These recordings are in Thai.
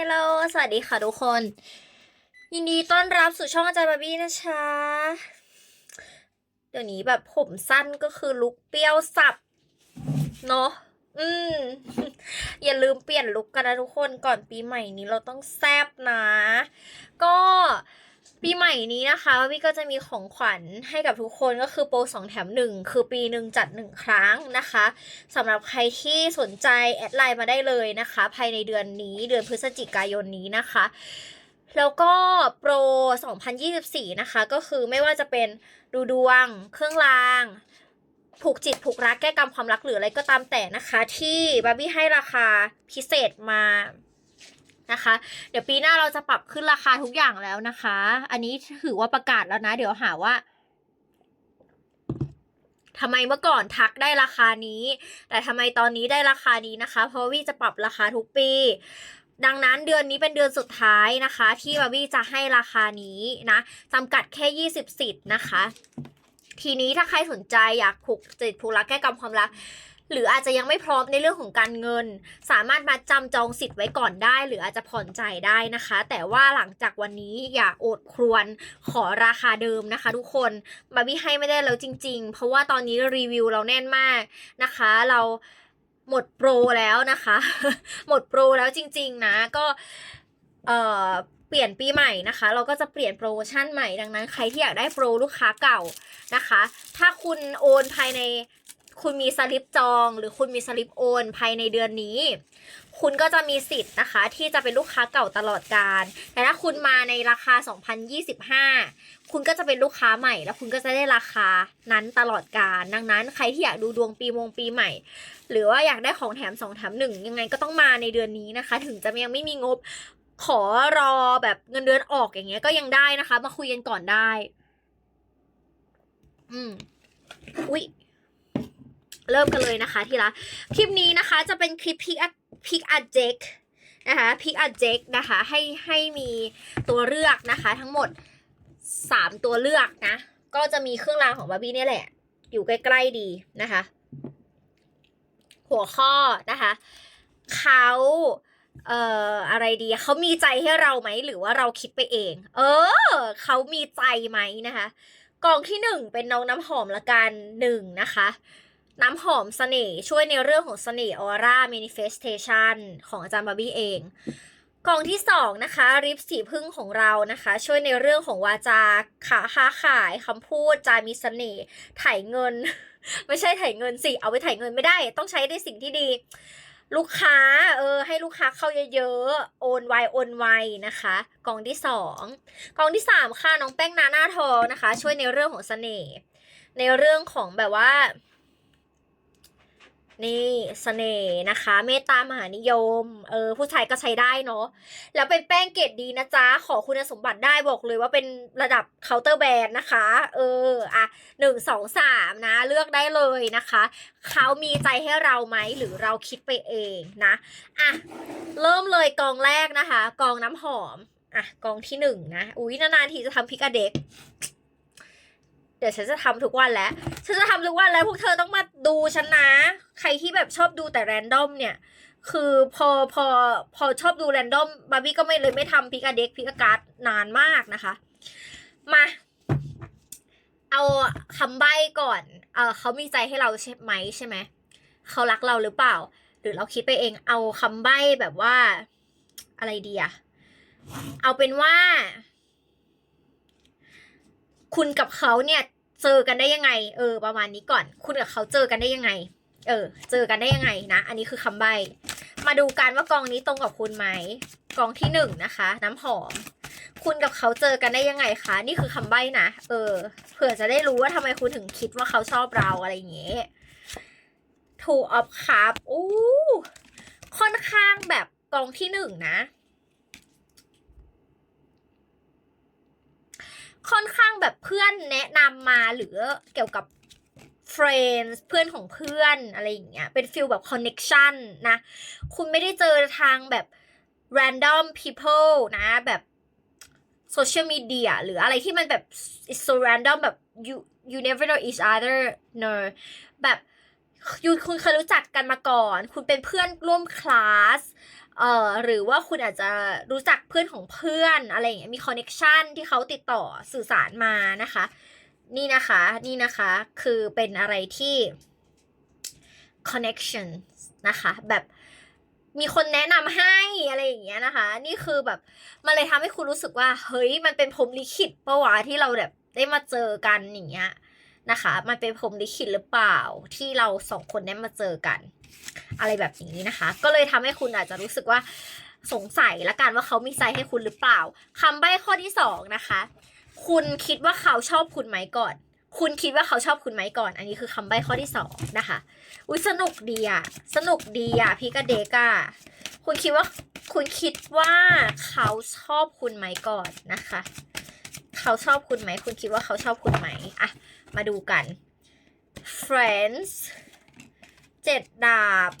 ฮลโลสวัสดีค่ะทุกคน ยินดีต้อนรับสู่ช่องอาจารย์บาร์บี้นะคะเดี๋ยวนี้แบบผมสั้นก็คือลุกเปรี้ยวสับ เนาะอืม อย่าลืมเปลี่ยนลุกกันนะทุกคนก่อนปีใหม่นี้เราต้องแซบนะ ก็ ปีใหม่นี้นะคะพี่ก็จะมีของขวัญให้กับทุกคนก็คือโปรสองแถมหนึ่งคือปีหนึ่งจัดหนึ่งครั้งนะคะสำหรับใครที่สนใจแอดไลน์มาได้เลยนะคะ ภายในเดือนนี้เดือนพฤศจิกายนนี้นะคะ แล้วก็โปร 2024 นะคะ ก็คือไม่ว่าจะเป็นดูดวง เครื่องรางผูกจิตผูกรักแก้กรรมความรักหรืออะไรก็ตามแต่นะคะ ที่บาร์บี้ให้ราคาพิเศษมา นะคะ เดี๋ยวปีหน้าเราจะปรับขึ้นราคาทุกอย่างแล้วนะคะ อันนี้ถือว่าประกาศแล้วนะ เดี๋ยวหาว่าทำไมเมื่อก่อนทักได้ราคานี้ แต่ทำไมตอนนี้ได้ราคานี้นะคะ เพราะวี่จะปรับราคาทุกปี ดังนั้นเดือนนี้เป็นเดือนสุดท้ายนะคะ ที่บาร์บี้จะให้ราคานี้นะจำกัดแค่20สิทธิ์นะคะ ทีนี้ถ้าใครสนใจอยากผูกจิตผูกรักแก้กรรมความรัก หรืออาจจะยังไม่พร้อมในเรื่องของการเงิน สามารถมาจำจองสิทธิ์ไว้ก่อนได้ หรืออาจจะผ่อนจ่ายได้นะคะ แต่ว่าหลังจากวันนี้อย่าอดครวนขอราคาเดิมนะคะ ทุกคนบาร์บี้ให้ไม่ได้แล้วจริง ๆ เพราะว่าตอนนี้รีวิวเราแน่นมากนะคะ เราหมดโปรแล้วนะคะ หมดโปรแล้วจริง ๆ นะก็เอ่อเปลี่ยนปีใหม่นะคะ เราก็จะเปลี่ยนโปรโมชั่นใหม่ดังนั้นใครที่อยากได้โปรลูกค้าเก่านะคะ ถ้าคุณโอนภายใน คุณมีสลิปจอง หรือคุณมีสลิปโอน ภายในเดือนนี้ คุณก็จะมีสิทธิ์นะคะ ที่จะเป็นลูกค้าเก่าตลอดการ แต่ถ้าคุณมาในราคา 2025 คุณก็จะเป็นลูกค้าใหม่ แล้วคุณก็จะได้ราคานั้นตลอดการ ดังนั้นใครที่อยากดูดวงปีมงปีใหม่ หรือว่าอยากได้ของแถม2แถม1ยังไงก็ต้องมาในเดือนนี้นะคะ ถึงจะยังไม่มีงบขอรอแบบเงินเดือนออกอย่างเงี้ยก็ยังได้นะคะ มาคุยกันก่อนได้ อืม อุ๊ย เริ่มกันเลยนะคะที่ละคลิปนี้นะคะจะเป็นคลิปพิกอะพิกอะเจกนะคะพิกอะเจกนะคะให้ให้มีตัวเลือกนะคะ ทั้งหมดสามตัวเลือกนะ ก็จะมีเครื่องรางของบาร์บี้เนี่ยแหละ อยู่ใกล้ๆดีนะคะ หัวข้อนะคะเขาเอ่ออะไรดีเขามีใจให้เราไหมหรือว่าเราคิดไปเอง เออเขามีใจไหมนะคะกองที่หนึ่งเป็นน้องน้ำหอมละกันหนึ่งนะคะ น้ำหอมเสน่ห์ช่วยในเรื่องของเสน่ห์ออร่า manifestation ของอาจารย์บาร์บี้เองกองที่สองนะคะ ริปสีพึ่งของเรานะคะ ช่วยในเรื่องของวาจาขาค้าขายคำพูดจามีเสน่ห์ถ่ายเงิน ไม่ใช่ถ่ายเงินสิ เอาไปถ่ายเงินไม่ได้ ต้องใช้ในสิ่งที่ดี ลูกค้าเออให้ลูกค้าเข้าเยอะๆ โอนไวโอนไวนะคะกองที่สองกองที่สามค่ะน้องแป้งนาหน้าทองนะคะ ช่วยในเรื่องของเสน่ห์ในเรื่องของแบบว่า นี่เสน่ห์นะคะ เมตตามหานิยม เออ ผู้ชายก็ใช้ได้เนาะ แล้วเป็นแป้งเกรดดีนะจ๊ะ ขอคุณสมบัติได้บอกเลยว่าเป็นระดับเคาน์เตอร์แบรนด์นะคะ เออ อะหนึ่งสองสามนะ เลือกได้เลยนะคะ เขามีใจให้เราไหม หรือเราคิดไปเองนะ อะ เริ่มเลยกองแรกนะคะ กองน้ำหอม อะ กองที่หนึ่งนะ อุ้ยนานๆทีจะทำพิกาเด็ก เดี๋ยวฉันจะทำทุกวันแล้ว ฉันจะทำทุกวันแล้วพวกเธอต้องมาดูฉันนะ ใครที่แบบชอบดูแต่แรนดอมเนี่ย คือพอพอพอชอบดูแรนดอมบาร์บี้ก็ไม่เลยไม่ทำพิกาเด็กพิกาการ์ดนานมากนะคะ มา เอาคำใบ้ก่อนเออเขามีใจให้เราใช่ไหมใช่ไหม เขารักเราหรือเปล่า หรือเราคิดไปเอง เอาคำใบ้แบบว่าอะไรดีอะเอาเป็นว่า คุณกับเขาเนี่ยเจอกันได้ยังไง เออ ประมาณนี้ก่อน คุณกับเขาเจอกันได้ยังไง เออ เจอกันได้ยังไงนะ อันนี้คือคำใบ้ มาดูกันว่ากองนี้ตรงกับคุณไหมกองที่หนึ่งนะคะ น้ำหอม คุณกับเขาเจอกันได้ยังไงคะ นี่คือคำใบ้นะ เออ เผื่อจะได้รู้ว่าทำไมคุณถึงคิดว่าเขาชอบเราอะไรอย่างเงี้ย two of cup อู้ค่อนข้างแบบกองที่หนึ่งนะ ค่อนข้างแบบเพื่อนแนะนำมาหรือเกี่ยวกับ friends เพื่อนของเพื่อนอะไรอย่างเงี้ย เป็นฟิลแบบ connection นะ คุณไม่ได้เจอทางแบบ random people นะ แบบ social media หรืออะไรที่มันแบบ it's so random แบบ you you never know each other no แบบ you คุณเคยรู้จักกันมาก่อน คุณเป็นเพื่อนร่วมคลาส เอ่อหรือว่าคุณอาจจะรู้จักเพื่อนของเพื่อนอะไรอย่างเงี้ยมีคอนเน็ชันที่เขาติดต่อสื่อสารมานะคะ นี่นะคะนี่นะคะคือเป็นอะไรที่ connection นะคะแบบมีคนแนะนำให้อะไรอย่างเงี้ยนะคะ นี่คือแบบมันเลยทำให้คุณรู้สึกว่า เฮ้ยมันเป็นพรหมลิขิตปะวะที่เราแบบได้มาเจอกันอย่างเงี้ยนะคะ มันเป็นพรหมลิขิตหรือเปล่าที่เราสองคนได้มาเจอกัน อะไรแบบนี้นะคะ ก็เลยทำให้คุณอาจจะรู้สึกว่าสงสัยละกันว่าเขามีใจให้คุณหรือเปล่าคำใบ้ข้อที่สองนะคะ คุณคิดว่าเขาชอบคุณไหมก่อน คุณคิดว่าเขาชอบคุณไหมก่อน อันนี้คือคำใบ้ข้อที่สองนะคะ อุ้ยสนุกดีอะสนุกดีอะพี่กบเดกอะคุณคิดว่าคุณคิดว่าเขาชอบคุณไหมก่อนนะคะ เขาชอบคุณไหม คุณคิดว่าเขาชอบคุณไหมอะมาดูกัน friends เจ็ดดาบ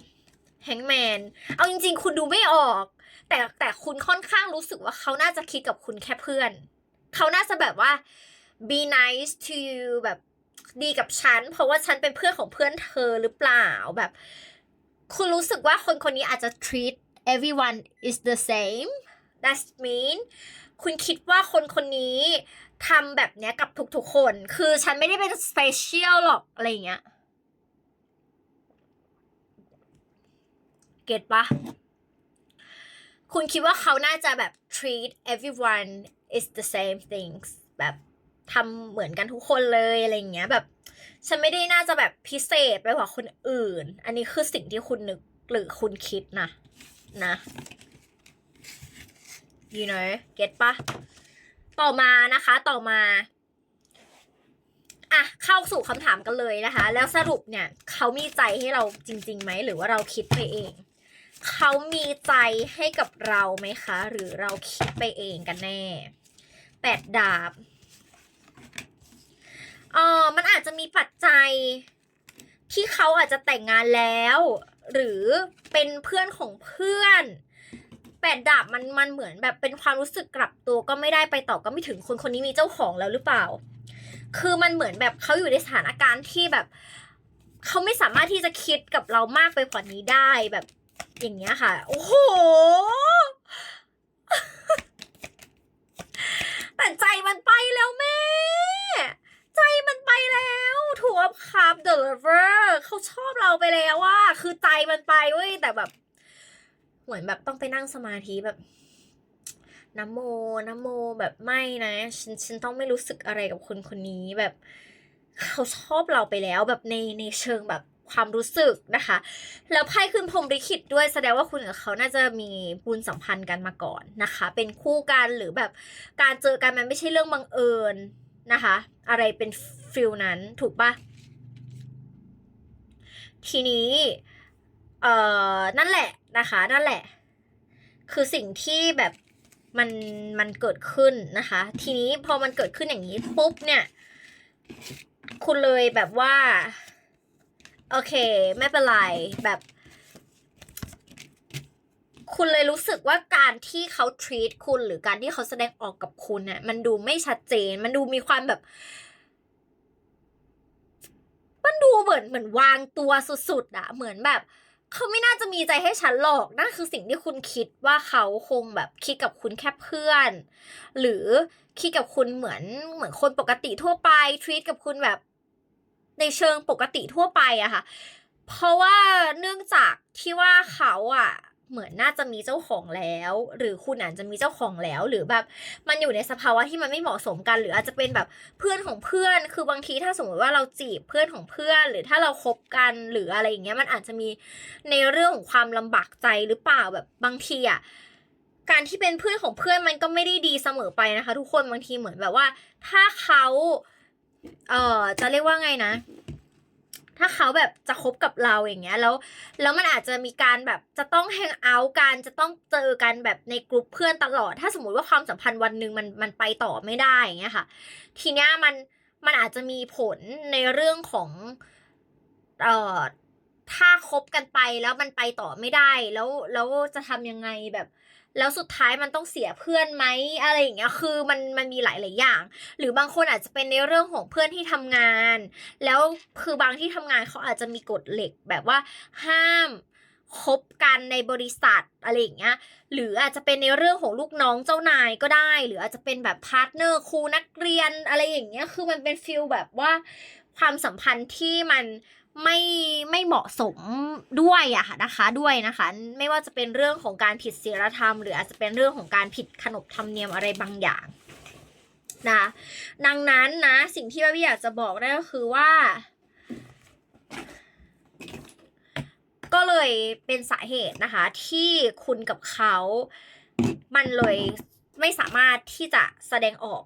hangman เอาจริง ๆ คุณดูไม่ออก แต่แต่คุณค่อนข้างรู้สึกว่าเขาน่าจะคิดกับคุณแค่เพื่อน เขาน่าจะแบบว่า be nice to you แบบดีกับฉัน เพราะว่าฉันเป็นเพื่อนของเพื่อนเธอหรือเปล่าแบบ คุณรู้สึกว่าคนคนนี้อาจจะ treat everyone is the same that's mean คุณคิดว่าคนคนนี้ทำแบบเนี้ยกับทุกๆคน คือฉันไม่ได้เป็น special หรอกอะไรเงี้ย เก็ตปะคุณคิดว่าเขาน่าจะแบบ treat everyone is the same things แบบทำเหมือนกันทุกคนเลยอะไรอย่างเงี้ยแบบ ฉันไม่ได้น่าจะแบบพิเศษไปกว่าคนอื่น อันนี้คือสิ่งที่คุณนึกหรือคุณคิดนะนะ you know เก็ตปะต่อมานะคะต่อมาอะเข้าสู่คำถามกันเลยนะคะ แล้วสรุปเนี่ย เขามีใจให้เราจริงๆไหมหรือว่าเราคิดไปเอง เขามีใจให้กับเราไหมคะ หรือเราคิดไปเองกันแน่แปดดาบเออมันอาจจะมีปัจจัย ที่เขาอาจจะแต่งงานแล้ว หรือเป็นเพื่อนของเพื่อนแปดดาบมันมันเหมือนแบบเป็นความรู้สึกกลับตัวก็ไม่ได้ไปต่อก็ไม่ถึงคนคนนี้มีเจ้าของแล้วหรือเปล่า คือมันเหมือนแบบเขาอยู่ในสถานการณ์ที่แบบ เขาไม่สามารถที่จะคิดกับเรามากไปกว่านี้ได้แบบ อย่างเงี้ยค่ะ โอ้โหแต่ใจมันไปแล้วแม่ ใจมันไปแล้วถูกครับ The Lover เขาชอบเราไปแล้วว่า คือใจมันไปเว้ยแต่แบบเหมือนแบบต้องไปนั่งสมาธิแบบนโมนโมแบบไม่นะ ฉันฉันต้องไม่รู้สึกอะไรกับคนคนนี้แบบ เขาชอบเราไปแล้วแบบในในเชิงแบบ ความรู้สึกนะคะ แล้วไพ่ขึ้นพรมลิขิตด้วยแสดงว่าคุณกับเขาน่าจะมีบุญสัมพันธ์กันมาก่อนนะคะ เป็นคู่กันหรือแบบการเจอกันมันไม่ใช่เรื่องบังเอิญนะคะ อะไรเป็นฟิลนั้นถูกปะทีนี้เอ่อนั่นแหละนะคะ นั่นแหละ คือสิ่งที่แบบมันมันเกิดขึ้นนะคะ ทีนี้พอมันเกิดขึ้นอย่างนี้ปุ๊บเนี่ย คุณเลยแบบว่า โอเค ไม่เป็นไรแบบ คุณเลยรู้สึกว่าการที่เขา treat คุณหรือการที่เขาแสดงออกกับคุณเนี่ยมันดูไม่ชัดเจน มันดูมีความแบบ มันดูเหมือนเหมือนวางตัวสุดๆอะเหมือนแบบเขาไม่น่าจะมีใจให้ฉันหรอกนั่นคือสิ่งที่คุณคิดว่าเขาคงแบบคิดกับคุณแค่เพื่อน หรือคิดกับคุณเหมือนเหมือนคนปกติทั่วไป treat กับคุณแบบ ในเชิงปกติทั่วไปอะค่ะ เพราะว่าเนื่องจากที่ว่าเขาอะเหมือนน่าจะมีเจ้าของแล้ว หรือคุณอาจจะมีเจ้าของแล้ว หรือแบบมันอยู่ในสภาวะที่มันไม่เหมาะสมกัน หรืออาจจะเป็นแบบเพื่อนของเพื่อน คือบางทีถ้าสมมติว่าเราจีบเพื่อนของเพื่อน หรือถ้าเราคบกันหรืออะไรอย่างเงี้ยมันอาจจะมีในเรื่องของความลำบากใจหรือเปล่าแบบบางทีอะการที่เป็นเพื่อนของเพื่อนมันก็ไม่ได้ดีเสมอไปนะคะ ทุกคนบางทีเหมือนแบบว่า ถ้าเขา เอ่อจะเรียกว่าไงนะ ถ้าเขาแบบจะคบกับเราอย่างเงี้ย แล้วแล้วมันอาจจะมีการแบบจะต้องแฮงเอาท์กันจะต้องเจอกันแบบในกลุ่มเพื่อนตลอด ถ้าสมมติว่าความสัมพันธ์วันหนึ่งมันมันไปต่อไม่ได้อย่างเงี้ยค่ะ ทีเนี้ยมันมันอาจจะมีผลในเรื่องของเอ่อถ้าคบกันไปแล้วมันไปต่อไม่ได้ แล้วแล้วจะทำยังไงแบบ แล้วสุดท้ายมันต้องเสียเพื่อนไหมอะไรอย่างเงี้ยคือมันมันมีหลายหลายอย่าง หรือบางคนอาจจะเป็นในเรื่องของเพื่อนที่ทำงาน แล้วคือบางที่ทำงานเขาอาจจะมีกฎเหล็กแบบว่าห้ามคบกันในบริษัทอะไรอย่างเงี้ย หรืออาจจะเป็นในเรื่องของลูกน้องเจ้านายก็ได้ หรืออาจจะเป็นแบบพาร์ทเนอร์ครูนักเรียนอะไรอย่างเงี้ย คือมันเป็นฟิลแบบว่าความสัมพันธ์ที่มัน ไม่ไม่เหมาะสมด้วยอะค่ะนะคะด้วยนะคะ ไม่ว่าจะเป็นเรื่องของการผิดศีลธรรม หรืออาจจะเป็นเรื่องของการผิดขนบธรรมเนียมอะไรบางอย่างนะดังนั้นนะสิ่งที่พี่อยากจะบอกได้ก็คือว่า ก็เลยเป็นสาเหตุนะคะ ที่คุณกับเขา มันเลยไม่สามารถที่จะแสดงออก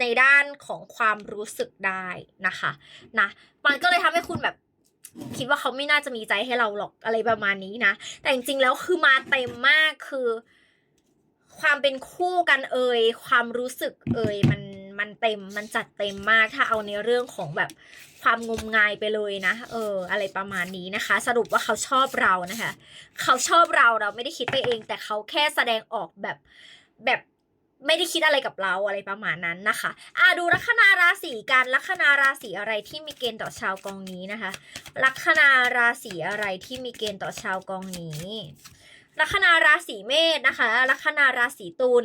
ในด้านของความรู้สึกได้นะคะนะมันก็เลยทำให้คุณแบบคิดว่าเขาไม่น่าจะมีใจให้เราหรอกอะไรประมาณนี้นะ แต่จริงๆแล้วคือมาเต็มมากคือ ความเป็นคู่กันเอ่ยความรู้สึกเอ่ยมันมันเต็มมันจัดเต็มมากถ้าเอาในเรื่องของแบบความงมงายไปเลยนะ เออ อะไรประมาณนี้นะคะ สรุปว่าเขาชอบเรานะคะ เขาชอบเราเราไม่ได้คิดไปเอง แต่เขาแค่แสดงออกแบบแบบ ไม่ได้คิดอะไรกับเราอะไรประมาณนั้นนะคะอะดูลัคนาราศีกันลัคนาราศีอะไรที่มีเกณฑ์ต่อชาวกองนี้นะคะ ลัคนาราศีอะไรที่มีเกณฑ์ต่อชาวกองนี้ลัคนาราศีเมษนะคะลัคนาราศีตุล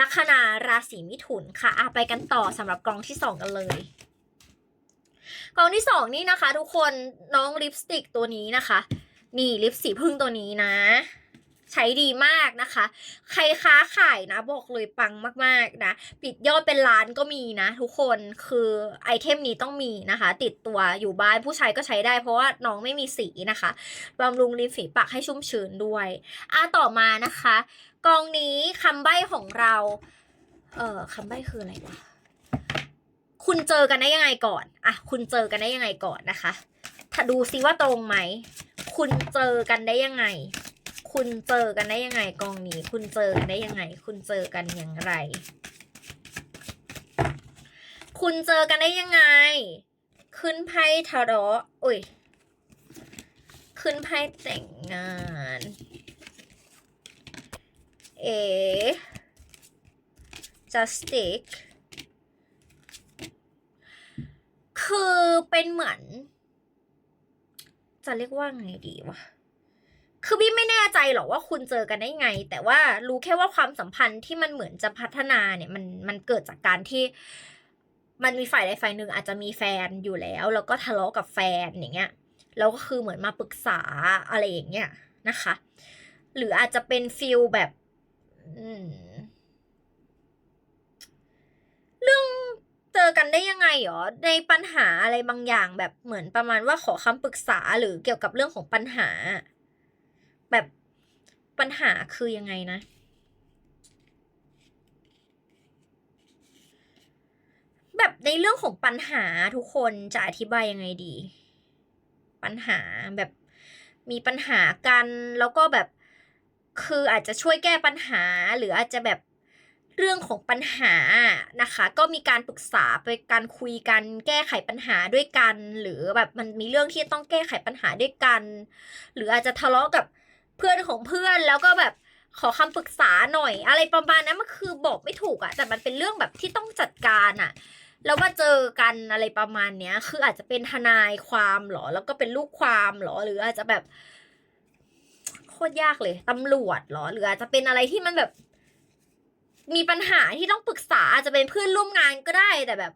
ลัคนาราศีมิถุนค่ะอะไปกันต่อสำหรับกองที่สองกันเลยกองที่สองนี่นะคะ ทุกคนน้องลิปสติกตัวนี้นะคะ นี่ลิปสีพึ่งตัวนี้นะ ใช้ดีมากนะคะ ใครค้าขายนะ บอกเลยปังมากๆนะ ปิดยอดเป็นล้านก็มีนะ ทุกคนคือไอเทมนี้ต้องมีนะคะ ติดตัวอยู่บ้านผู้ชายก็ใช้ได้ เพราะว่าน้องไม่มีสีนะคะบำรุงริมฝีปากให้ชุ่มชื้นด้วยอะต่อมานะคะ กองนี้คำใบ้ของเรา เอ่อคำใบ้คืออะไรวะคุณเจอกันได้ยังไงก่อนอะคุณเจอกันได้ยังไงก่อนนะคะ ถ้าดูซิว่าตรงไหม คุณเจอกันได้ยังไง คุณเจอกันได้ยังไงกองนี้ คุณเจอกันได้ยังไง คุณเจอกันอย่างไร คุณเจอกันได้ยังไง ขึ้นไพ่ทาโร่อุ้ยขึ้นไพ่แต่งงาน เอ justice คือเป็นเหมือน จะเรียกว่าไงดีวะี่ไม่แน่ใจหรอกว่าคุณเจอกันได้ไง แต่ว่ารู้แค่ว่าความสัมพันธ์ที่มันเหมือนจะพัฒนาเนี่ยมันมันเกิดจากการที่ มันมีฝ่ายใดฝ่ายหนึ่งอาจจะมีแฟนอยู่แล้ว แล้วก็ทะเลาะกับแฟนอย่างเงี้ยแล้วก็คือเหมือนมาปรึกษาอะไรอย่างเงี้ยนะคะ หรืออาจจะเป็นฟิลแบบเรื่องเจอกันได้ยังไงหรอในปัญหาอะไรบางอย่างแบบเหมือนประมาณว่าขอคำปรึกษาหรือเกี่ยวกับเรื่องของปัญหา แบบปัญหาคือยังไงนะ แบบในเรื่องของปัญหาทุกคนจะอธิบายยังไงดี ปัญหาแบบมีปัญหากันแล้วก็แบบคืออาจจะช่วยแก้ปัญหาหรืออาจจะแบบเรื่องของปัญหานะคะ ก็มีการปรึกษาไปการคุยกันแก้ไขปัญหาด้วยกัน หรือแบบมันมีเรื่องที่ต้องแก้ไขปัญหาด้วยกัน หรืออาจจะทะเลาะกับ เพื่อนของเพื่อนแล้วก็แบบขอคำปรึกษาหน่อย อะไรประมาณนั้นมันคือบอกไม่ถูกอะแต่มันเป็นเรื่องแบบที่ต้องจัดการอะแล้วมาเจอกันอะไรประมาณเนี้ย คืออาจจะเป็นทนายความหรอ แล้วก็เป็นลูกความหรอ หรืออาจจะแบบโคตรยากเลยตำรวจหรอ หรืออาจจะเป็นอะไรที่มันแบบ มีปัญหาที่ต้องปรึกษาอาจจะเป็นเพื่อนร่วมงานก็ได้แต่แบบ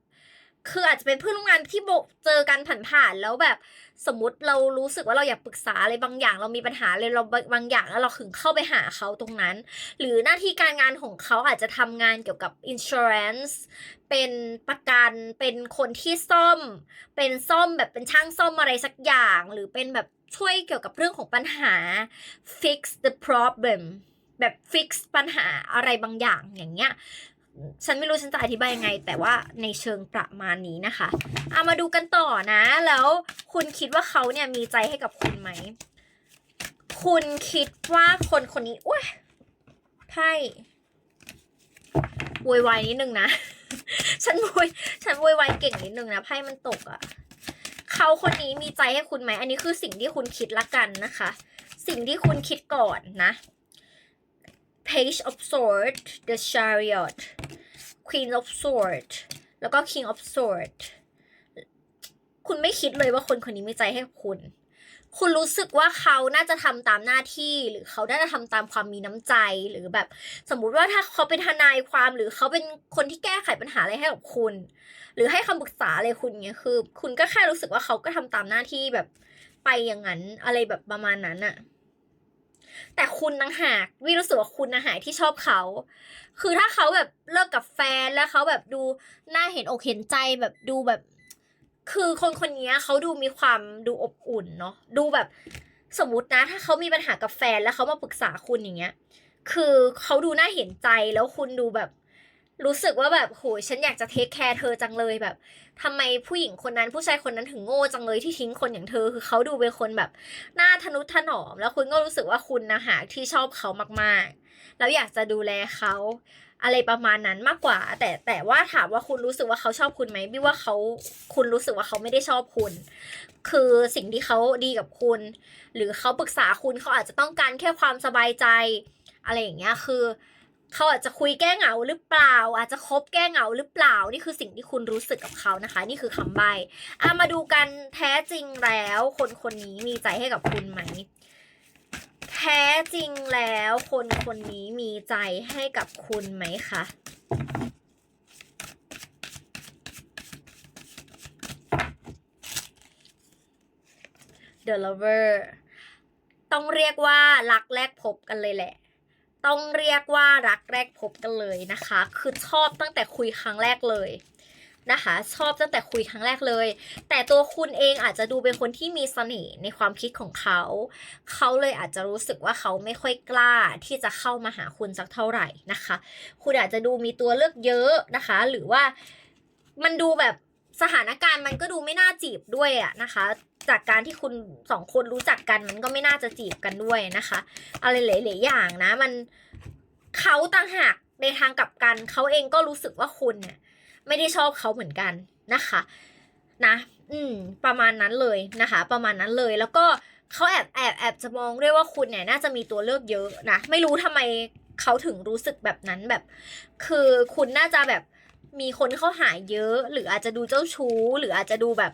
คืออาจจะเป็นเพื่อนร่วมงานที่โบเจอกันผ่านๆแล้วแบบสมมติเรารู้สึกว่าเราอยากปรึกษาอะไรบางอย่าง เรามีปัญหาอะไรเราบางอย่างแล้วเราถึงเข้าไปหาเขาตรงนั้น หรือหน้าที่การงานของเขาอาจจะทำงานเกี่ยวกับ insurance เป็นประกันเป็นคนที่ซ่อม เป็นซ่อมแบบเป็นช่างซ่อมอะไรสักอย่าง หรือเป็นแบบช่วยเกี่ยวกับเรื่องของปัญหา fix the problem แบบ fix ปัญหาอะไรบางอย่างอย่างเงี้ย ฉันไม่รู้ฉันจะอธิบายยังไง แต่ว่าในเชิงประมาณนี้นะคะเอามาดูกันต่อนะ แล้วคุณคิดว่าเขาเนี่ยมีใจให้กับคุณไหม คุณคิดว่าคนคนนี้อุ้ยไพ่วยวายนิดนึงนะ ฉันโวยฉันโวยวายเก่งนิดนึงนะไพ่มันตกอะ่ะเขาคนนี้มีใจให้คุณไหม อันนี้คือสิ่งที่คุณคิดละกันนะคะ สิ่งที่คุณคิดก่อนนะ Page of sword The Chariot Queen of sword แล้วก็ King of sword คุณไม่คิดเลยว่าคนคนนี้มีใจให้คุณ คุณรู้สึกว่าเขาน่าจะทำตามหน้าที่หรือเขาน่าจะทำตามความมีน้ำใจหรือแบบ สมมุติว่าถ้าเขาเป็นทนายความหรือเขาเป็นคนที่แก้ไขปัญหาอะไรให้กับคุณ หรือให้คำปรึกษาอะไรคุณเงี้ยคือ คุณก็แค่รู้สึกว่าเขาก็ทำตามหน้าที่แบบไปอย่างนั้นอะไรแบบประมาณนั้นอะ แต่คุณนังหากวิรู้สึกว่าคุณนังหากที่ชอบเขา คือถ้าเขาแบบเลิกกับแฟนแล้วเขาแบบดูน่าเห็นอกเห็นใจแบบดูแบบ คือคนคนนี้เขาดูมีความดูอบอุ่นเนาะดูแบบสมมตินะถ้าเขามีปัญหากับแฟนแล้วเขามาปรึกษาคุณอย่างเงี้ย คือเขาดูน่าเห็นใจแล้วคุณดูแบบ รู้สึกว่าแบบโหฉันอยากจะเทคแคร์เธอจังเลยแบบทำไมผู้หญิงคนนั้นผู้ชายคนนั้นถึงโง่จังเลยที่ทิ้งคนอย่างเธอ คือเขาดูเป็นคนแบบหน้าทนุถนอม แล้วคุณก็รู้สึกว่าคุณนะหาที่ชอบเขามากๆ แล้วอยากจะดูแลเขาอะไรประมาณนั้นมากกว่า แต่แต่ว่าถามว่าคุณรู้สึกว่าเขาชอบคุณไหมพี่ว่าเขาคุณรู้สึกว่าเขาไม่ได้ชอบคุณ คือสิ่งที่เขาดีกับคุณ หรือเขาปรึกษาคุณเขาอาจจะต้องการแค่ความสบายใจ อะไรอย่างเงี้ยคือ เขาอาจจะคุยแก้เหงาหรือเปล่า อาจจะคบแก้เหงาหรือเปล่า นี่คือสิ่งที่คุณรู้สึกกับเขานะคะ นี่คือคำใบอะมาดูกันแท้จริงแล้ว คนคนนี้มีใจให้กับคุณไหมแท้จริงแล้วคนคนนี้มีใจให้กับคุณไหมคะ The Lover ต้องเรียกว่ารักแรกพบกันเลยแหละ ต้องเรียกว่ารักแรกพบกันเลยนะคะ คือชอบตั้งแต่คุยครั้งแรกเลยนะคะ ชอบตั้งแต่คุยครั้งแรกเลย แต่ตัวคุณเองอาจจะดูเป็นคนที่มีเสน่ห์ในความคิดของเขา เขาเลยอาจจะรู้สึกว่าเขาไม่ค่อยกล้าที่จะเข้ามาหาคุณสักเท่าไหร่นะคะ คุณอาจจะดูมีตัวเลือกเยอะนะคะ หรือว่ามันดูแบบสถานการณ์มันก็ดูไม่น่าจีบด้วยอะนะคะ จากการที่คุณสองคนรู้จักกัน มันก็ไม่น่าจะจีบกันด้วยนะคะ อะไรหลายๆอย่างนะ มันเขาต่างหากในทางกลับกันเขาเองก็รู้สึกว่าคุณเนี่ยไม่ได้ชอบเขาเหมือนกันนะคะ นะ อืม ประมาณนั้นเลยนะคะ ประมาณนั้นเลยแล้วก็เขาแอบแอบแอบจะมองด้วยว่าคุณเนี่ยน่าจะมีตัวเลือกเยอะนะไม่รู้ทำไมเขาถึงรู้สึกแบบนั้นแบบ คือคุณน่าจะแบบมีคนเข้าหาเยอะ หรืออาจจะดูเจ้าชู้ หรืออาจจะดูแบบ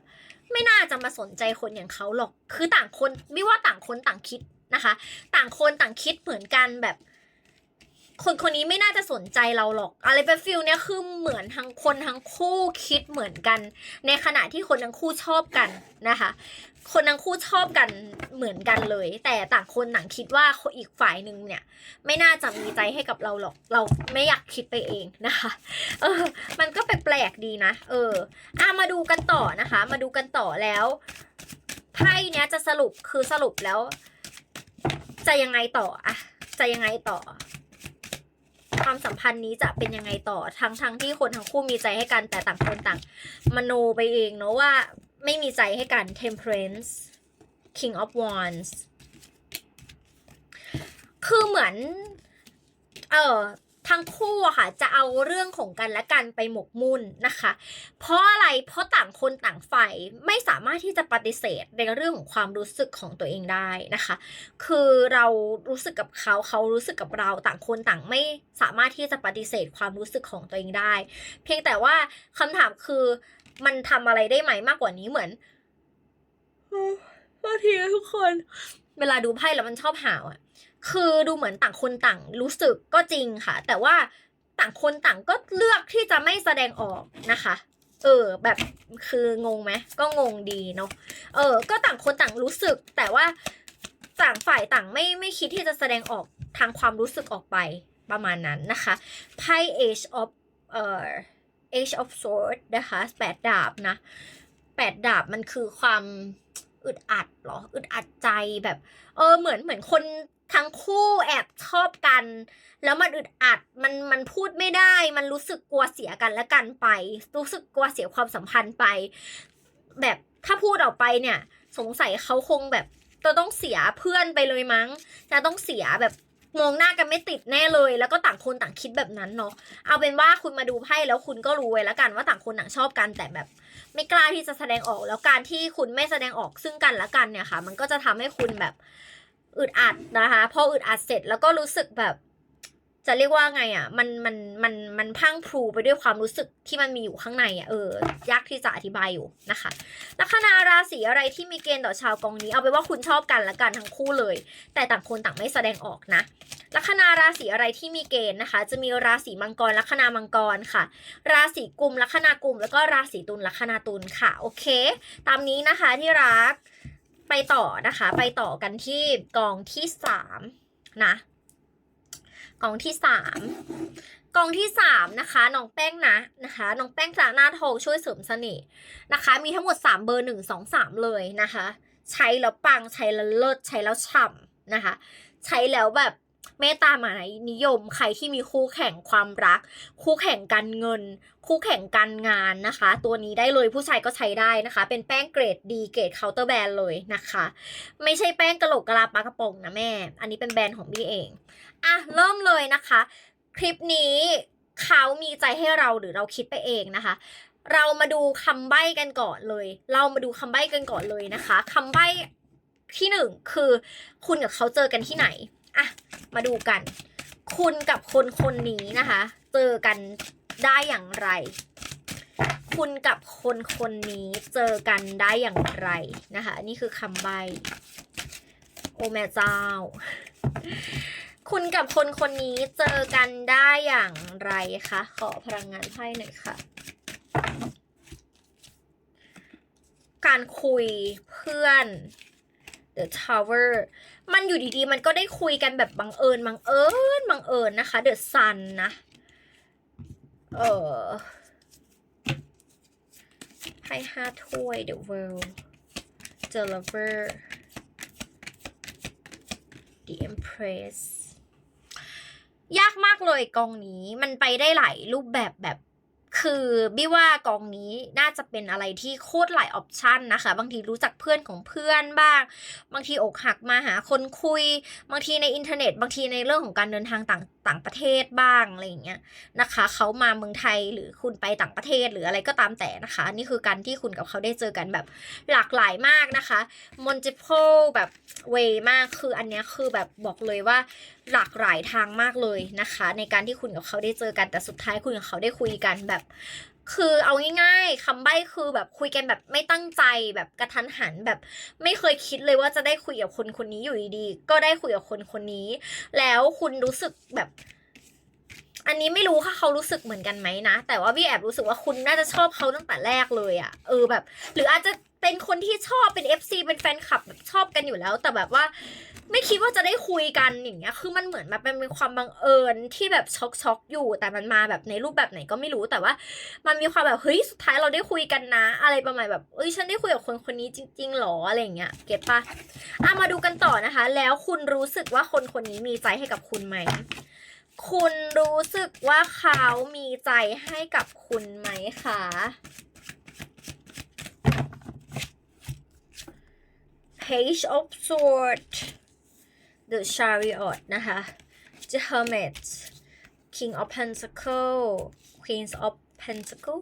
ไม่น่าจะมาสนใจคนอย่างเขาหรอก คือต่างคนไม่ว่าต่างคนต่างคิดนะคะ ต่างคนต่างคิดเหมือนกันแบบ คนคนนี้ไม่น่าจะสนใจเราหรอก อะไรเป็นฟิลเนี้ยคือเหมือนทั้งคนทั้งคู่คิดเหมือนกัน ในขณะที่คนทั้งคู่ชอบกันนะคะ คนทั้งคู่ชอบกันเหมือนกันเลย แต่ต่างคนต่างคิดว่าอีกฝ่ายหนึ่งเนี่ย ไม่น่าจะมีใจให้กับเราหรอก เราไม่อยากคิดไปเองนะคะ เออ ลกดีนะ เอออะมาดูกันต่อนะคะ มาดูกันต่อแล้วไพ่เนี้ยจะสรุปคือสรุปแล้ว จะยังไงต่ออะจะยังไงต่อ ความสัมพันธ์นี้จะเป็นยังไงต่อทั้งทั้งที่คนทั้งคู่มีใจให้กันแต่ต่างคนต่าง มโนไปเองเนาะว่าไม่มีใจให้กัน Temperance King of Wands คือเหมือน เออ ทั้งคู่อะค่ะจะเอาเรื่องของกันและกันไปหมกมุ่นนะคะ เพราะอะไรเพราะต่างคนต่างฝ่ายไม่สามารถที่จะปฏิเสธในเรื่องของความรู้สึกของตัวเองได้นะคะ คือเรารู้สึกกับเขาเขารู้สึกกับเราต่างคนต่างไม่สามารถที่จะปฏิเสธความรู้สึกของตัวเองได้ เพียงแต่ว่าคำถามคือมันทำอะไรได้ไหมมากกว่านี้เหมือนบางทีทุกคน เวลาดูไพ่แล้วมันชอบหาวอะ คือดูเหมือนต่างคนต่างรู้สึกก็จริงค่ะ แต่ว่าต่างคนต่างก็เลือกที่จะไม่แสดงออกนะคะ เออ แบบคืองงไหมก็งงดีเนาะเออ ก็ต่างคนต่างรู้สึก แต่ว่าต่างฝ่ายต่างไม่ไม่คิดที่จะแสดงออกทางความรู้สึกออกไปประมาณนั้นนะคะไพ่ Age of เอ่อ Age of sword นะคะแปดดาบนะแปดดาบมันคือความอึดอัดเหรออึดอัดใจแบบ เออเหมือนเหมือนคน ทั้งคู่แอบชอบกัน แล้วมันอึดอัดมันมันพูดไม่ได้ มันรู้สึกกลัวเสียกันและกันไป รู้สึกกลัวเสียความสัมพันธ์ไป แบบถ้าพูดออกไปเนี่ย สงสัยเขาคงแบบจะต้องเสียเพื่อนไปเลยมั้ง จะต้องเสียแบบมองหน้ากันไม่ติดแน่เลย แล้วก็ต่างคนต่างคิดแบบนั้นเนาะเอาเป็นว่าคุณมาดูไพ่แล้วคุณก็รู้ไว้แล้วกันว่าต่างคนต่างชอบกันแต่แบบ ไม่กล้าที่จะแสดงออกแล้วการที่คุณไม่แสดงออกซึ่งกันและกันเนี่ยค่ะ มันก็จะทำให้คุณแบบ อึดอัดนะคะพออึดอัดเสร็จแล้วก็รู้สึกแบบ จะเรียกว่าไงอะ มันมันมันมันพังพรูไปด้วยความรู้สึกที่มันมีอยู่ข้างในอะเออยากที่จะอธิบายอยู่นะคะลัคนาราศีอะไรที่มีเกณฑ์ต่อชาวกองนี้เอาไปนว่าคุณชอบกันละกันทั้งคู่เลย แต่ต่างคนต่างไม่แสดงออกนะลัคนาราศีอะไรที่มีเกณฑ์นะคะ จะมีราศีมังกรลัคนามังกรค่ะ ราศีกุมลัคนากุมแล้วก็ราศีตุลลัคนาตุลค่ะ โอเค ตามนี้นะคะที่รัก ไปต่อนะคะ ไปต่อกันที่กองที่สามนะกองที่สามกองที่สามนะคะน้องแป้งนะนะคะน้องแป้งจากหน้าทองช่วยเสริมเสน่ห์นะคะ มีทั้งหมดสามเบอร์หนึ่งสองสามเลยนะคะ ใช้แล้วปังใช้แล้วเลิศใช้แล้วฉ่ำนะคะ ใช้แล้วแบบ เมตตามหานิยมใครที่มีคู่แข่งความรัก คู่แข่งการเงิน คู่แข่งการงานนะคะ ตัวนี้ได้เลยผู้ชายก็ใช้ได้นะคะ เป็นแป้งเกรดดีเกรดเคาน์เตอร์แบรนด์เลยนะคะ ไม่ใช่แป้งกระโหลกกะลาปลากระป๋องนะแม่ อันนี้เป็นแบรนด์ของพี่เองอะเริ่มเลยนะคะ คลิปนี้เขามีใจให้เราหรือเราคิดไปเองนะคะ เรามาดูคำใบ้กันก่อนเลย เรามาดูคำใบ้กันก่อนเลยนะคะคำใบ้ที่หนึ่งคือคุณกับเขาเจอกันที่ไหน อะมาดูกัน คุณกับคนคนนี้นะคะ เจอกันได้อย่างไร คุณกับคนคนนี้เจอกันได้อย่างไรนะคะ นี่คือคำใบ้โอแม่เจ้า คุณกับคนคนนี้เจอกันได้อย่างไรคะ ขอพลังงานไพ่หน่อยค่ะการคุยเพื่อน The Tower มันอยู่ดีๆ มันก็ได้คุยกันแบบบังเอิญบังเอิญบังเอิญนะคะ The Sun นะ เออไพ่ห้าถ้วย The World The Lover The Empress ยากมากเลยกองนี้มันไปได้หลายรูปแบบแบบ คือบี้ว่ากองนี้น่าจะเป็นอะไรที่โคตรหลายออปชันนะคะ บางทีรู้จักเพื่อนของเพื่อนบ้าง บางทีอกหักมาหาคนคุย บางทีในอินเทอร์เน็ต บางทีในเรื่องของการเดินทางต่าง ต่างประเทศบ้างอะไรอย่างเงี้ยนะคะเขามาเมืองไทยหรือคุณไปต่างประเทศหรืออะไรก็ตามแต่นะคะ นี่คือการที่คุณกับเขาได้เจอกันแบบหลากหลายมากนะคะ multiple แบบเวมากคืออันเนี้ยคือแบบบอกเลยว่าหลากหลายทางมากเลยนะคะ ในการที่คุณกับเขาได้เจอกันแต่สุดท้ายคุณกับเขาได้คุยกันแบบ คือเอาง่ายๆคำใบ้คือแบบคุยกันแบบไม่ตั้งใจแบบกระทันหันแบบ ไม่เคยคิดเลยว่าจะได้คุยกับคนคนนี้อยู่ดีๆก็ได้คุยกับคนคนนี้ แล้วคุณรู้สึกแบบ อันนี้ไม่รู้ค่ะเขารู้สึกเหมือนกันไหมนะ แต่ว่าพี่แอบรู้สึกว่าคุณน่าจะชอบเขาตั้งแต่แรกเลยอะ่ะเออแบบ หรืออาจจะ เป็นคนที่ชอบเป็น FC เป็นแฟนคลับแบบชอบกันอยู่แล้ว แต่แบบว่าไม่คิดว่าจะได้คุยกันอย่างเงี้ย คือมันเหมือนมันเป็นความบังเอิญที่แบบช็อกช็อกอยู่ แต่มันมาแบบในรูปแบบไหนก็ไม่รู้ แต่ว่า มันมีความแบบเฮ้ยสุดท้ายเราได้คุยกันนะ อะไรประมาณแบบเอ้ยฉันได้คุยกับคนคนนี้จริงๆหรออะไรอย่างเงี้ย เก็ตปะอะมาดูกันต่อนะคะ แล้วคุณรู้สึกว่าคนคนนี้มีใจให้กับคุณไหม คุณรู้สึกว่าเขามีใจให้กับคุณไหมคะ Page of Swords The Chariot นะคะ The Hermit King of Pentacle Queen of Pentacle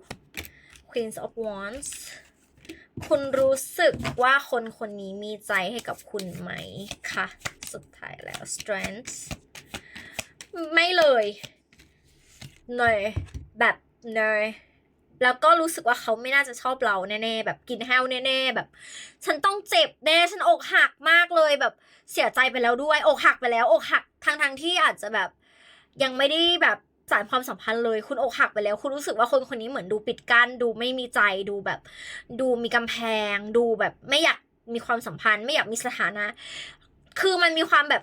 Queen of Wands คุณรู้สึกว่าคนคนนี้มีใจให้กับคุณไหมคะสุดท้ายแล้ว Strength ไม่เลยเนยแบบเนย แล้วก็รู้สึกว่าเขาไม่น่าจะชอบเราแน่ๆแบบกินแห้วแน่ๆแบบ ฉันต้องเจ็บแน่ฉันอกหักมากเลยแบบเสียใจไปแล้วด้วยอกหักไปแล้วอกหักทางทางๆที่อาจจะแบบยังไม่ได้แบบสารความสัมพันธ์เลย คุณอกหักไปแล้ว คุณรู้สึกว่าคนคนนี้เหมือนดูปิดกั้นดูไม่มีใจดูแบบ ดูมีกำแพง ดูแบบไม่อยากมีความสัมพันธ์ ไม่อยากมีสถานะ คือมันมีความแบบ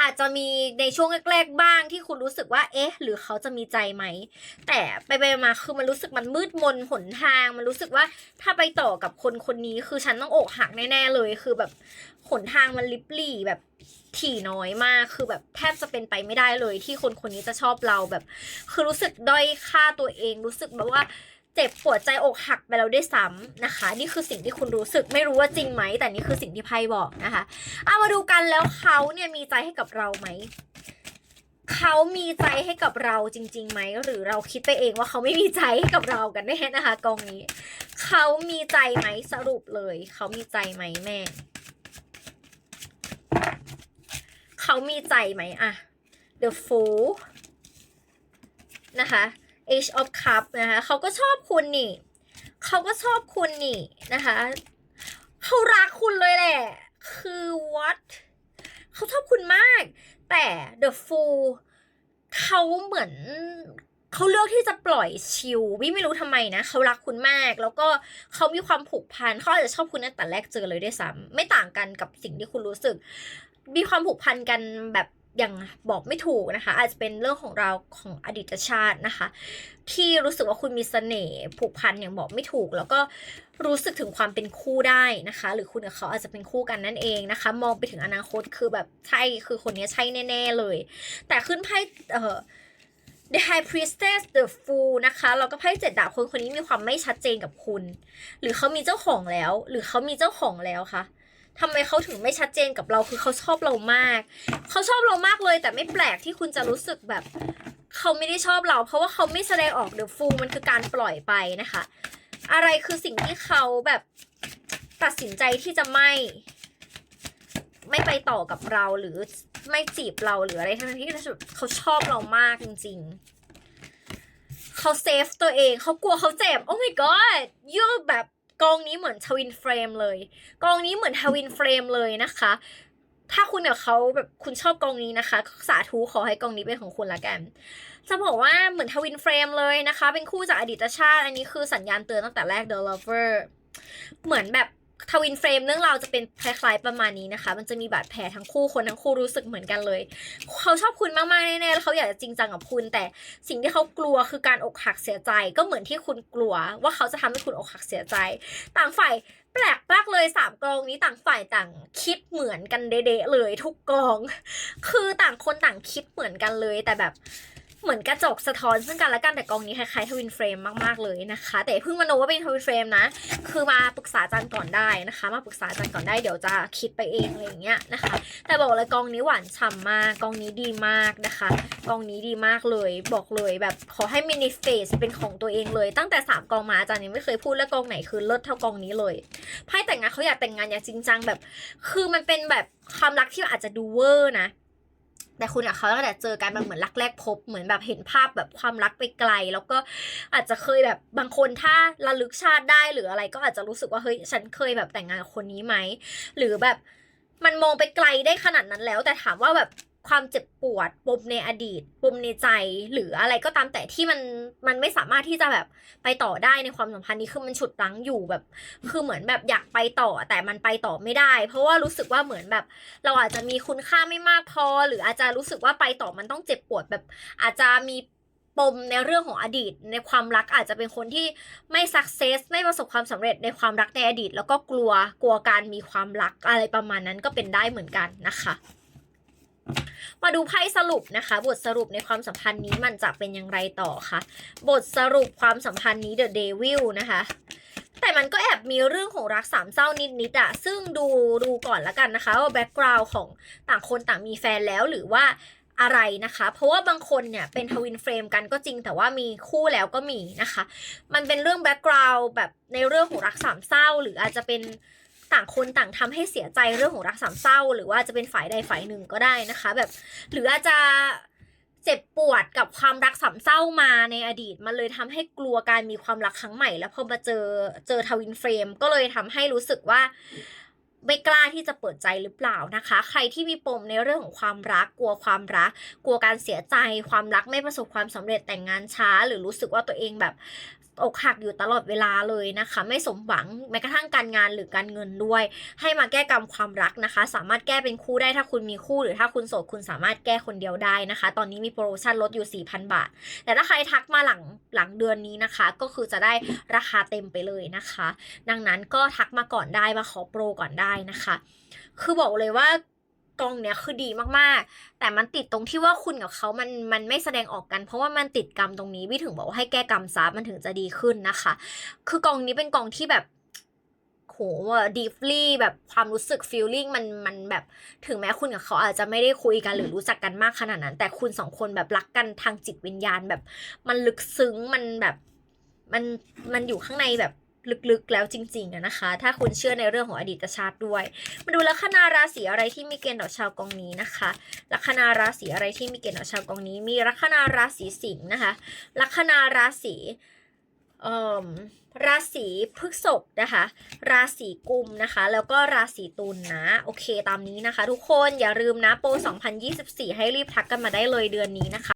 อาจจะมีในช่วงแรกๆบ้างที่คุณรู้สึกว่า เอ๊ะ หรือเขาจะมีใจไหม แต่ไปไปมาคือมันรู้สึกมันมืดมนหนทาง มันรู้สึกว่าถ้าไปต่อกับคนคนนี้คือฉันต้องอกหักแน่ๆเลย คือแบบหนทางมันลิบลี่แบบถี่น้อยมาก คือแบบแทบจะเป็นไปไม่ได้เลย ที่คนคนนี้จะชอบเราแบบ คือรู้สึกด้อยค่าตัวเอง รู้สึกแบบว่า จ็บปวดใจอกหักไปแล้วด้วยซ้ำนะคะ นี่คือสิ่งที่คุณรู้สึกไม่รู้ว่าจริงไหม แต่นี่คือสิ่งที่ไพ่บอกนะคะเอามาดูกันแล้วเขาเนี่ยมีใจให้กับเราไหมเขามีใจให้กับเราจริงๆไหมหรือเราคิดไปเองว่าเขาไม่มีใจให้กับเรากันแน่นะคะกองนี้เขามีใจไหมสรุปเลย เขามีใจไหมแม่เขามีใจไหมอะ the fool นะคะ Age of Cup นะคะเขาก็ชอบคุณนี่เขาก็ชอบคุณนี่นะคะเขารักคุณเลยแหละ คือ what เขาชอบคุณมาก แต่ the fool เขาเหมือนเขาเลือกที่จะปล่อยชิลวิไม่รู้ทำไมนะเขารักคุณมาก แล้วก็เขามีความผูกพันเขาอาจจะชอบคุณตั้งแต่แรกเจอเลยด้วยซ้ำไม่ต่างกันกับสิ่งที่คุณรู้สึก มีความผูกพันกันแบบ อย่างบอกไม่ถูกนะคะ อาจจะเป็นเรื่องของเราของอดีตชาตินะคะ ที่รู้สึกว่าคุณมีเสน่ห์ผูกพันอย่างบอกไม่ถูก แล้วก็รู้สึกถึงความเป็นคู่ได้นะคะ หรือคุณกับเขาอาจจะเป็นคู่กันนั่นเองนะคะ มองไปถึงอนาคตคือแบบใช่คือคนนี้ใช่แน่ ๆเลย แต่ขึ้นไพ่เอ่อ The High Priestess The Fool นะคะแล้วก็ไพ่เจ็ดดาบคนคนนี้มีความไม่ชัดเจนกับคุณ หรือเขามีเจ้าของแล้ว หรือเขามีเจ้าของแล้วค่ะ ทำไมเขาถึงไม่ชัดเจนกับเราคือเขาชอบเรามาก เขาชอบเรามากเลย แต่ไม่แปลกที่คุณจะรู้สึกแบบ เขาไม่ได้ชอบเรา เพราะว่าเขาไม่แสดงออก The Fool มันคือการปล่อยไปนะคะ อะไรคือสิ่งที่เขาแบบตัดสินใจที่จะไม่ ไม่ไปต่อกับเราหรือไม่จีบเราหรืออะไรทั้งๆที่เขาชอบเรามากจริง ๆ เขาเซฟตัวเองเขากลัวเขาเจ็บ โอ้ my god ยูแบบ กองนี้เหมือนทวินเฟรมเลย กองนี้เหมือนทวินเฟรมเลยนะคะ ถ้าคุณกับเขาแบบคุณชอบกองนี้นะคะ สาธุขอให้กองนี้เป็นของคุณละกัน จะบอกว่าเหมือนทวินเฟรมเลยนะคะ เป็นคู่จากอดีตชาติ อันนี้คือสัญญาณเตือนตั้งแต่แรก The Lover เหมือนแบบ ทวินเฟรมเรื่องราวจะเป็นคล้ายๆประมาณนี้นะคะ มันจะมีบาดแผลทั้งคู่คนทั้งคู่รู้สึกเหมือนกันเลย เขาชอบคุณมากๆแน่ๆแล้วเขาอยากจะจริงจังกับคุณ แต่สิ่งที่เขากลัวคือการอกหักเสียใจ ก็เหมือนที่คุณกลัว ว่าเขาจะทำให้คุณอกหักเสียใจ ต่างฝ่ายแปลกมากเลยสามกองนี้ต่างฝ่ายต่างคิดเหมือนกันเดะๆเลยทุกกอง คือต่างคนต่างคิดเหมือนกันเลยแต่แบบ เหมือนกระจกสะท้อนซึ่งกันและกันแต่กองนี้คล้ายๆทวินเฟรมมากๆเลยนะคะ แต่เพิ่งมาโนว่าเป็นทวินเฟรมนะ คือมาปรึกษาอาจารย์ก่อนได้นะคะ มาปรึกษาอาจารย์ก่อนได้เดี๋ยวจะคิดไปเองอะไรอย่างเงี้ยนะคะ แต่บอกเลยกองนี้หวานฉ่ำมากกองนี้ดีมากนะคะ กองนี้ดีมากเลยบอกเลยแบบขอให้มินิเฟสเป็นของตัวเองเลย ตั้งแต่สามกองมาอาจารย์ยังไม่เคยพูดแล้วกองไหนคือเลิศเท่ากองนี้เลยไพ่แต่งงานเขาอยากแต่งงานอยากจริงจังแบบ คือมันเป็นแบบความรักที่อาจจะดูเวอร์นะ แต่คุณกับเขาตั้งแต่เจอกันมันเหมือนรักแรกพบ เหมือนแบบเห็นภาพแบบความรักไปไกล แล้วก็อาจจะเคยแบบบางคนถ้าระลึกชาติได้หรืออะไร ก็อาจจะรู้สึกว่าเฮ้ยฉันเคยแบบแต่งงานกับคนนี้ไหมหรือแบบมันมองไปไกลได้ขนาดนั้นแล้ว แต่ถามว่าแบบ ความเจ็บปวดปมในอดีตปมในใจ หรืออะไรก็ตามแต่ที่มันมันไม่สามารถที่จะแบบไปต่อได้ในความสัมพันธ์นี้คือมันฉุดรั้งอยู่แบบ คือเหมือนแบบอยากไปต่อแต่มันไปต่อไม่ได้ เพราะว่ารู้สึกว่าเหมือนแบบ เราอาจจะมีคุณค่าไม่มากพอ หรืออาจจะรู้สึกว่าไปต่อมันต้องเจ็บปวดแบบ อาจจะมีปมในเรื่องของอดีต ในความรักอาจจะเป็นคนที่ไม่สักเซสไม่ประสบความสำเร็จในความรักในอดีต แล้วก็กลัวกลัวการมีความรักอะไรประมาณนั้นก็เป็นได้เหมือนกันนะคะ มาดูไพ่สรุปนะคะ บทสรุปในความสัมพันธ์นี้มันจะเป็นอย่างไรต่อคะบทสรุปความสัมพันธ์นี้ The Devil นะคะแต่มันก็แอบมีเรื่องของรักสามเศร้านิดๆอะซึ่งดูดูก่อนละกันนะคะว่าแบ็กกราวน์ของต่างคนต่างมีแฟนแล้วหรือว่าอะไรนะคะ เพราะว่าบางคนเนี่ยเป็นทวินเฟรมกันก็จริงแต่ว่ามีคู่แล้วก็มีนะคะ มันเป็นเรื่องแบ็กกราวน์แบบในเรื่องของรักสามเศร้า หรืออาจจะเป็น ต่างคนต่างทำให้เสียใจเรื่องของรักสามเศร้า หรือว่าจะเป็นฝ่ายใดฝ่ายหนึ่งก็ได้นะคะ แบบหรืออาจจะเจ็บปวดกับความรักสามเศร้ามาในอดีต มันเลยทำให้กลัวการมีความรักครั้งใหม่ แล้วพอมาเจอเจอทวินเฟรม ก็เลยทำให้รู้สึกว่าไม่กล้าที่จะเปิดใจหรือเปล่านะคะ ใครที่มีปมในเรื่องของความรัก กลัวความรัก กลัวการเสียใจ ความรักไม่ประสบความสำเร็จแต่งงานช้า หรือรู้สึกว่าตัวเองแบบ อกหักอยู่ตลอดเวลาเลยนะคะ ไม่สมหวังแม้กระทั่งการงานหรือการเงินด้วย ให้มาแก้กรรมความรักนะคะ สามารถแก้เป็นคู่ได้ถ้าคุณมีคู่ หรือถ้าคุณโสดคุณสามารถแก้คนเดียวได้นะคะ ตอนนี้มีโปรโมชั่นลดอยู่ 4,000 บาท แต่ถ้าใครทักมาหลังหลังเดือนนี้นะคะ ก็คือจะได้ราคาเต็มไปเลยนะคะ ดังนั้นก็ทักมาก่อนได้มาขอโปรก่อนได้นะคะ คือบอกเลยว่า กองเนี้ยคือดีมากๆ แต่มันติดตรงที่ว่าคุณกับเขามันมันไม่แสดงออกกัน เพราะว่ามันติดกรรมตรงนี้พี่ถึงบอกว่าให้แก้กรรมซะมันถึงจะดีขึ้นนะคะ คือกองนี้เป็นกองที่แบบโหดีฟลี่แบบความรู้สึกฟีลลิ่งมันมันแบบถึงแม้คุณกับเขาอาจจะไม่ได้คุยกันหรือรู้จักกันมากขนาดนั้น แต่คุณสองคนแบบรักกันทางจิตวิญญาณแบบ มันลึกซึ้งมันแบบมันมันอยู่ข้างในแบบ ลึกๆแล้วจริงๆนะคะ ถ้าคุณเชื่อในเรื่องของอดีตชาติด้วย มาดูลัคนาราศีอะไรที่มีเกณฑ์ต่อชาวกองนี้นะคะ ลัคนาราศีอะไรที่มีเกณฑ์ต่อชาวกองนี้ มีลัคนาราศีสิงห์นะคะ ลัคนาราศีเอ่อราศีพฤษภนะคะ ราศีกุมนะคะ แล้วก็ราศีตุลนะ โอเคตามนี้นะคะ ทุกคนอย่าลืมนะโปร2024 ให้รีบทักกันมาได้เลยเดือนนี้นะคะ